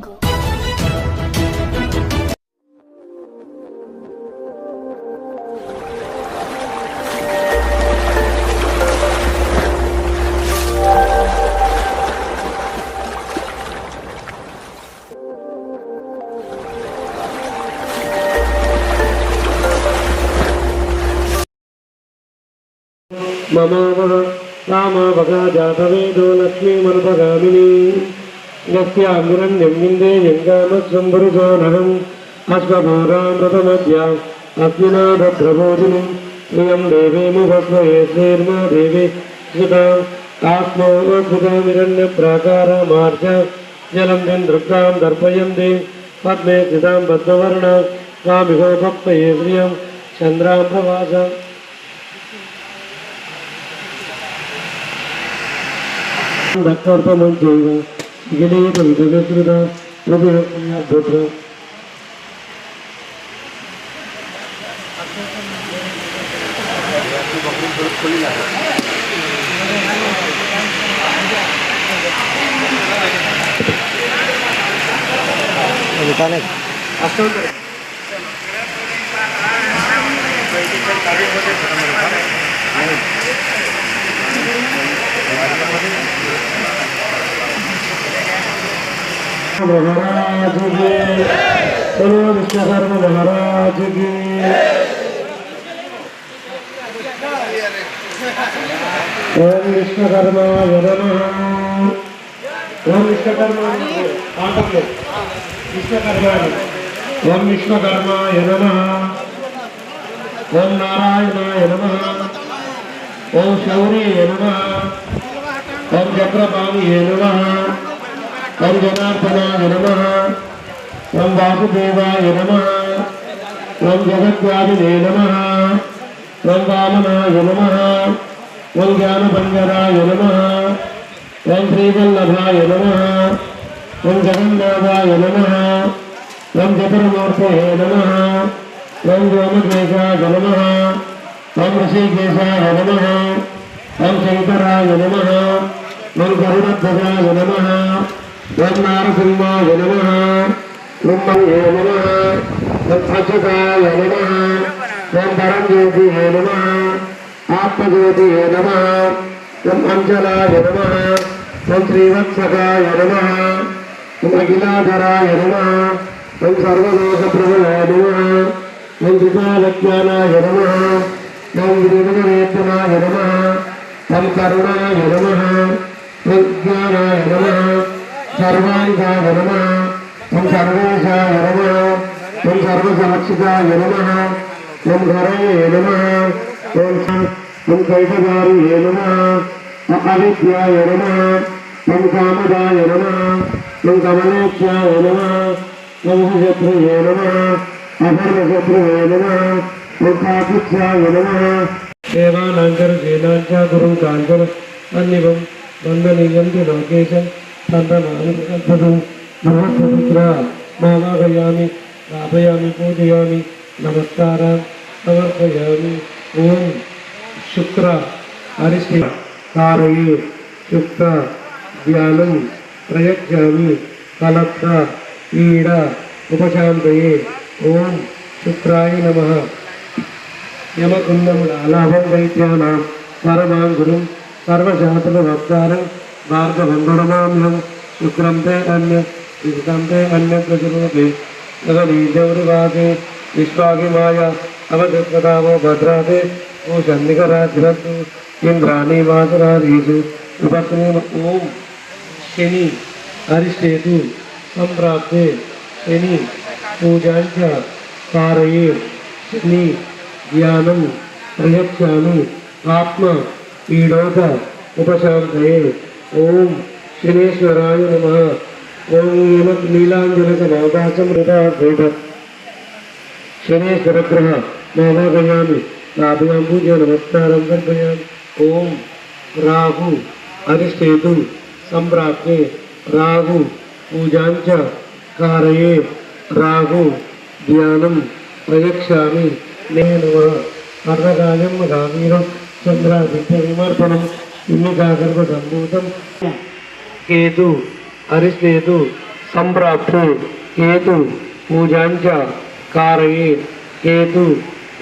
go. ममावः कामावगा जातवेदो लक्ष्मीमनुपगामिनी విందే యంగామస్వంపురుషోనహం అశ్వభూరామృతమధ్య అగ్నినాథప్రబోధిని ప్రియం దేవీముపస్వయే శ్రీర్మా దేవి సుతా ఆత్మోపృతమిరణ్య ప్రాకారమార్జ జలం చంద్రుగ్రాం దర్పయంతి పద్మే స్థితాం పద్మవర్ణ స్వామిగో భక్తయే శ్రియం చంద్రాం ഇങ്ങനെയൊക്കെ വിധകൃത ഒരു അഭ്യർത്ഥന दुकान है महाराज की बोलो विश्वकर्मा महाराज की ओम विश्वकर्मा नमः ओम विश्वकर्मा पाठक विश्वकर्मा ओम विश्वकर्मा नमः ओम नारायणाय नमः ओम शौर्य नमः ओम चक्रपाणि नमः ஓம் ஜனார்த்தனாய நம ஓம் வாசுதேவாய நம ஓம் ஜெகத்யாதினே நம ஓம் வாமனாய நம ஓம் ஞானபங்கராய நம ஓம் ஸ்ரீவல்லபாய நம ஓம் ஜெகநாதாய நம ஓம் ஜபரமூர்த்தே நம ஓம் ரோமதேகாய நம ஓம் ரிஷிகேசாய நம ஓம் சங்கராய நம ஓம் கருணத்வஜாய நம ఓం నారసింహాయ నమ బ్రహ్మణ్యే నమ ఓం నమ ఓం పరంజ్యోతియే నమ ఆత్మజ్యోతియే నమ ఓం అంజలాయ నమ ఓం శ్రీవత్సకాయ నమ ఓం అఖిలాధరాయ నమ ఓం సర్వదోషప్రభుయ నమ ఓం త్రికాలజ్ఞానాయ నమ ఓం గిరివరేతనాయ నమ ఓం కరుణాయ నమ ఓం జ్ఞానాయ నమ சர்வாயுதாய நம என் சர்வேஷாய நம என் சர்வசமட்சிதாய நம என் கரையே நம என் கைதகாரியே நம அவித்யாய நம என் காமதாய நம என் கமலேத்யாய நம என் சத்ருயே நம அகர்மசத்ருவே நம என் காபித்யாய நம தேவானாஞ்சர் சேனாஞ்சா குரு காஞ்சர் அன்னிவம் வந்தனியம் லோகேஷன் అన్నివం వందనీయంతి లోకేశం తండ్రమానుపదం పూజయామి నమస్కారం సమర్పయామి. ఓం శుక్ర హరిశ్రీ. కారయే శుక్ర ధ్యానం ప్రయజ్ఞామి. కలత్ర ఈడ ఉపశాంతయే. ఓం శుక్రాయ నమ. యమకుండముల అలాభం దైత్యానాం. పరమాం గురుం సర్వజాతుల వక్తారం मार्गबन्धुरमां शुक्रम्भे अन्य विशुकम्भे अन्य प्रचुरूपे गगनीजौरिवागे शनि हरिष्ठेतु सम्प्राप्ते, शनि, पूजाञ्च, कारये, शनि ज्ञानं प्रयच्छामि उपशान्तये। ओम श्रीश्वराय नमः। ओम नीलांजलसमाभासं हृदाभूत शनेश्वरग्रह मामागयामि। ताभ्यां पूज्य नमस्कारं कल्पयामि ॐ राहु अरिष्टेतु सम्प्राप्ते राहु पूजां च कारये राहु ध्यानं प्रयक्षामि मे नमः। कर्णकालं रामीरं चन्द्रादित्यविमर्पणम् నేను కర్ణకాలం రామీరం చంద్రాదిత్య విమర్పణం ఇన్నికాగర్భ సంభూతం కేతు అరిష్టేతు సంప్రాప్తే కేతు పూజాంచ కారయే కేతు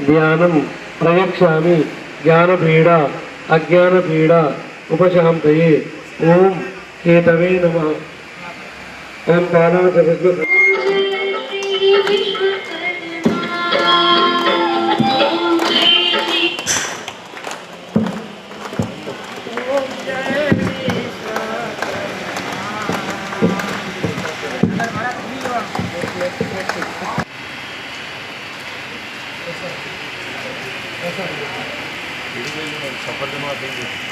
ధ్యానం ప్రయక్షామి జ్ఞానపీడ అజ్ఞానపీడ ఉపశాంతయే. ఓం కేతవే నమ. ఓం బాలాజ విష్ణు శ్రీ విష్ణు